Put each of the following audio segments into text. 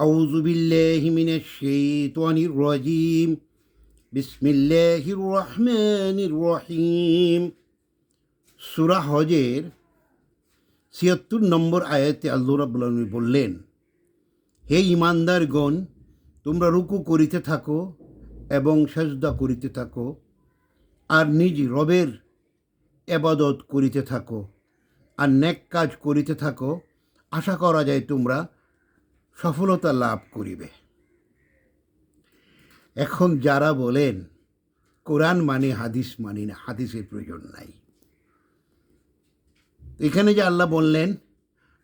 أعوذ بالله من الشيطان الرجيم بسم الله الرحمن الرحيم সুরা হজের ছিয়াত্তর নম্বর আয়াতে আল্লাহ রাব্বুল আলামিন বললেন হে ইমানদারগণ তোমরা রুকু করিতে থাকো এবং সেজদা করিতে থাকো আর নিজ রবের এবাদত করিতে থাকো আর নেক কাজ করিতে থাকো আশা করা যায় তোমরা সফলতা লাভ করিবে। এখন যারা বলেন, কোরআন মানে হাদিস মানি না, হাদিসের প্রয়োজন নাই। এখানে যে আল্লাহ বললেন,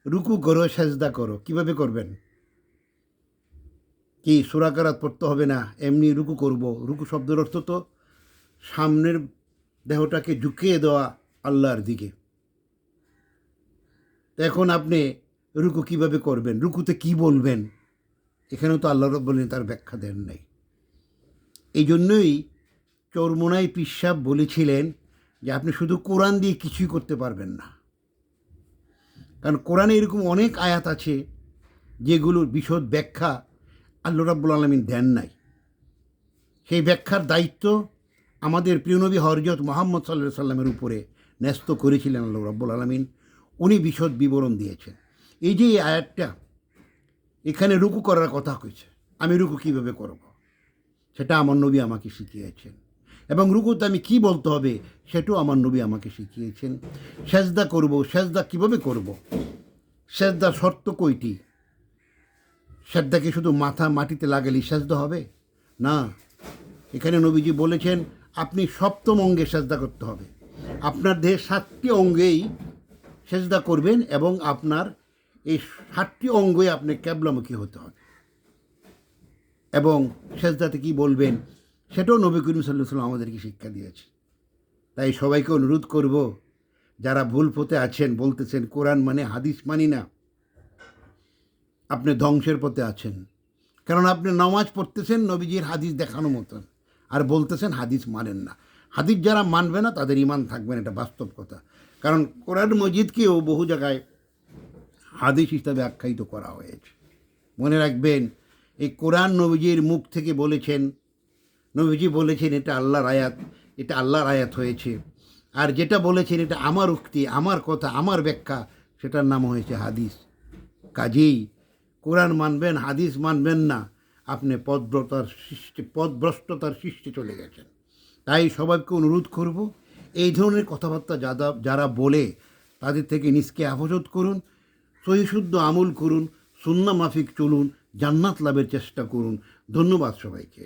রুকু করো, সেজদা করো, কীভাবে করবেন? কি সুরাকারাত পড়তে হবে না? এমনি রুকু করব। রুকু শব্দের অর্থ তো সামনের দেহটাকে ঝুঁকিয়ে দেওয়া আল্লাহর দিকে। এখন আপনি রুকু কীভাবে করবেন? রুকুতে কি বলবেন? এখানেও তো আল্লাহ বলেন তার ব্যাখ্যা দেন নাই। এই জন্যই চরমোনাই পিসাব বলেছিলেন যে আপনি শুধু কোরআন দিয়ে কিছুই করতে পারবেন না। কারণ কোরআনে এরকম অনেক আয়াত আছে যেগুলোর বিশদ ব্যাখ্যা আল্লাহ রাব্বুল আলমিন দেন নাই। সেই ব্যাখ্যার দায়িত্ব আমাদের প্রিয়নবী হরজত মোহাম্মদ সাল্লাহ সাল্লামের উপরে ন্যস্ত করেছিলেন আল্লাহ রাব্বুল আলমিন। উনি বিশদ বিবরণ দিয়েছেন। এই যে এই আয়াতটা, এখানে রুকু করার কথা হয়েছে আমি রুকু কীভাবে করব? সেটা আমার নবী আমাকে শিখিয়েছেন। এবং রুকুতে আমি কি বলতে হবে, সেটাও আমার নবী আমাকে শিখিয়েছেন। সেজদা করব, সেজদা কীভাবে করব? সেজদা শর্ত কয়টি সেজদা কি শুধু মাথা মাটিতে লাগালেই সেজদা হবে? না। এখানে নবীজি বলেছেন, আপনি সপ্তম অঙ্গে সেজদা করতে হবে। আপনার দেহের সাতটি অঙ্গেই সেজদা করবেন এবং আপনার এই সাতটি অঙ্গই আপনি ক্যাবলামুখী হতে হবে। এবং সেজদাতে কি বলবেন, সেটাও নবী করিম সাল্লাহ সাল্লাম আমাদেরকে শিক্ষা দিয়েছে। তাই সবাইকে অনুরোধ করব, যারা ভুল পথে আছেন, বলতেছেন কোরআন মানে হাদিস মানি না, আপনি ধ্বংসের পথে আছেন। কারণ আপনি নামাজ পড়তেছেন নবীজির হাদিস দেখানো মতন, আর বলতেছেন হাদিস মানেন না। হাদিস যারা মানবে না, তাদের ইমান থাকবে না, এটা বাস্তব কথা। কারণ কোরআন মজিদকেও বহু জায়গায় হাদিস হিসাবে আখ্যায়িত করা হয়েছে। মনে রাখবেন, এই কোরআন নবীজির মুখ থেকে বলেছেন, নবীজি বলেছেন এটা আল্লাহর আয়াত, এটা আল্লাহর আয়াত হয়েছে। আর যেটা বলেছেন এটা আমার উক্তি, আমার কথা, আমার ব্যাখ্যা, সেটার নাম হয়েছে হাদিস। কাজেই কোরআন মানবেন, হাদিস মানবেন না, আপনি পদব্রতার সৃষ্টি, পদভ্রষ্টতার সৃষ্টি চলে গেছেন। তাই সবাইকে অনুরোধ করব, এই ধরনের কথাবার্তা যারা যারা বলে, তাদের থেকে নিজকে হেফাজত করুন। সহিশুদ্ধ আমল করুন সুন্না মাফিক চলুন জান্নাত লাভের চেষ্টা করুন। ধন্যবাদ সবাইকে।